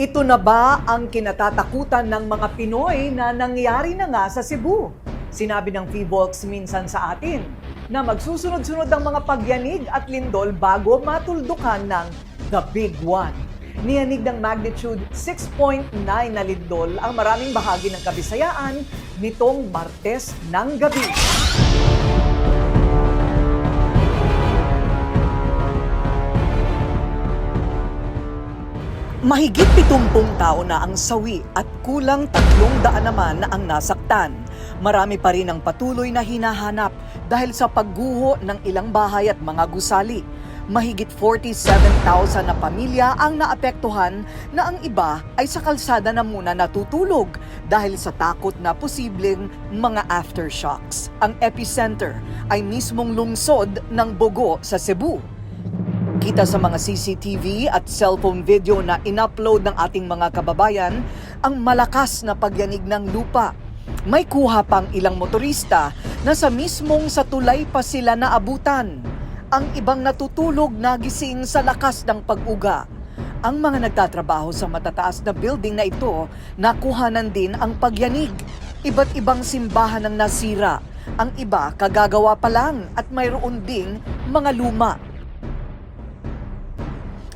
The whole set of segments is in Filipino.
Ito na ba ang kinatatakutan ng mga Pinoy na nangyari na nga sa Cebu? Sinabi ng PHIVOLX minsan sa atin na magsusunod-sunod ang mga pagyanig at lindol bago matuldukan ng The Big One. Niyanig ng magnitude 6.9 na lindol ang maraming bahagi ng Kabisayaan nitong Martes ng gabi. Mahigit 70 tao na ang sawi at kulang 300 naman na ang nasaktan. Marami pa rin ang patuloy na hinahanap dahil sa pagguho ng ilang bahay at mga gusali. Mahigit 47,000 na pamilya ang naapektuhan na ang iba ay sa kalsada na muna natutulog dahil sa takot na posibleng mga aftershocks. Ang epicenter ay mismong lungsod ng Bogo sa Cebu. Kita sa mga CCTV at cellphone video na inupload ng ating mga kababayan ang malakas na pagyanig ng lupa. May kuha pang ilang motorista na sa mismong sa tulay pa sila naabutan. Ang ibang natutulog nagising sa lakas ng pag-uga. Ang mga nagtatrabaho sa matataas na building na ito, nakuhanan din ang pagyanig. Iba't ibang simbahan ang nasira. Ang iba kagagawa pa lang at mayroon ding mga luma.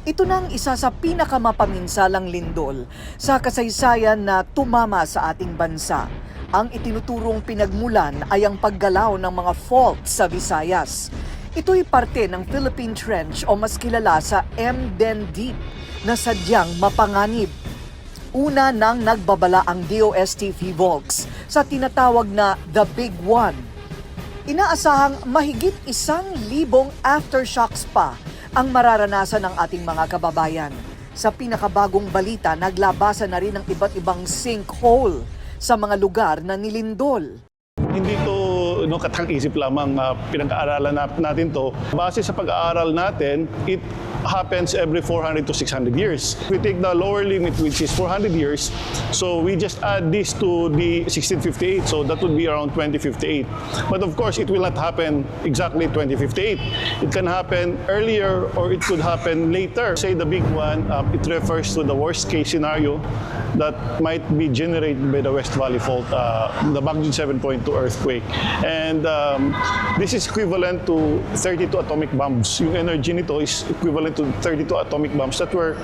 Ito na ang isa sa pinakamapaminsalang lindol sa kasaysayan na tumama sa ating bansa. Ang itinuturong pinagmulan ay ang paggalaw ng mga fault sa Visayas. Ito'y parte ng Philippine Trench o mas kilala sa MDen Deep na sadyang mapanganib. Una nang nagbabala ang DOST Volks sa tinatawag na The Big One. Inaasahang mahigit isang libong aftershocks pa ang mararanasan ng ating mga kababayan. Sa pinakabagong balita, naglabasan na rin ang iba't ibang sinkhole sa mga lugar na nilindol. Hindi to no, katang-isip lamang uh, pinag-aaralan na- natin to. Base sa pag-aaral natin, it happens every 400 to 600 years. We take the lower limit which is 400 years, so we just add this to the 1658, so that would be around 2058. But of course, it will not happen exactly 2058. It can happen earlier or it could happen later. Say the big one, uh, it refers to the worst case scenario that might be generated by the West Valley Fault, uh, the magnitude 7.2 earthquake. And um, this is equivalent to 32 atomic bombs. Yung energy nito is equivalent to 32 atomic bombs that were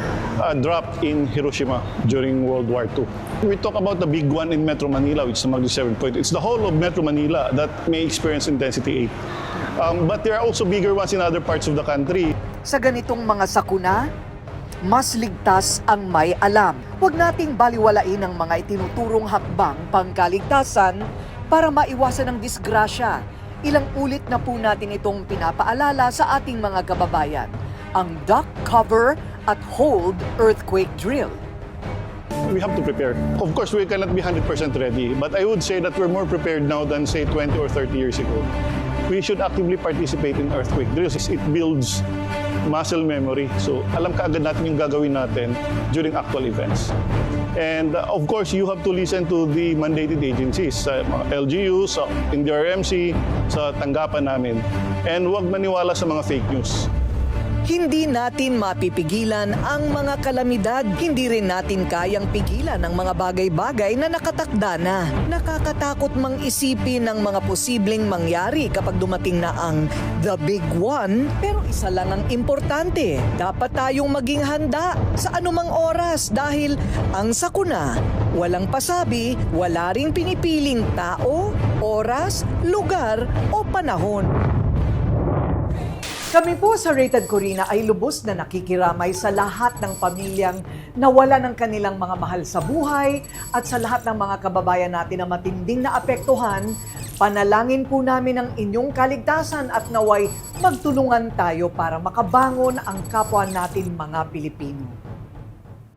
uh, dropped in Hiroshima during World War II. We talk about the big one in Metro Manila, which is the magnitude 7.2. It's the whole of Metro Manila that may experience intensity 8. Um, but there are also bigger ones in other parts of the country. Sa ganitong mga sakuna, mas ligtas ang may alam. Huwag nating baliwalain ang mga itinuturong hakbang pangkaligtasan para maiwasan ang disgrasya. Ilang ulit na po natin itong pinapaalala sa ating mga kababayan. Ang duck cover at hold earthquake drill. we have to prepare. Of course, we cannot be 100% ready, but I would say that we're more prepared now than, say, 20 or 30 years ago. We should actively participate in earthquake drills. It builds muscle memory. So, alam ka agad natin yung gagawin natin during actual events. And uh, of course, you have to listen to the mandated agencies, sa mga LGU, sa NDRMC, sa tanggapan namin. And huwag maniwala sa mga fake news. Hindi natin mapipigilan ang mga kalamidad. Hindi rin natin kayang pigilan ang mga bagay-bagay na nakatakda na. Nakakatakot mang isipin ang mga posibleng mangyari kapag dumating na ang The Big One. Pero isa lang ang importante, dapat tayong maging handa sa anumang oras dahil ang sakuna, walang pasabi, wala ring pinipiling tao, oras, lugar o panahon. Kami po sa Rated Corina ay lubos na nakikiramay sa lahat ng pamilyang nawala ng kanilang mga mahal sa buhay at sa lahat ng mga kababayan natin na matinding naapektuhan. Panalangin po namin ang inyong kaligtasan at naway magtulungan tayo para makabangon ang kapwa natin mga Pilipino.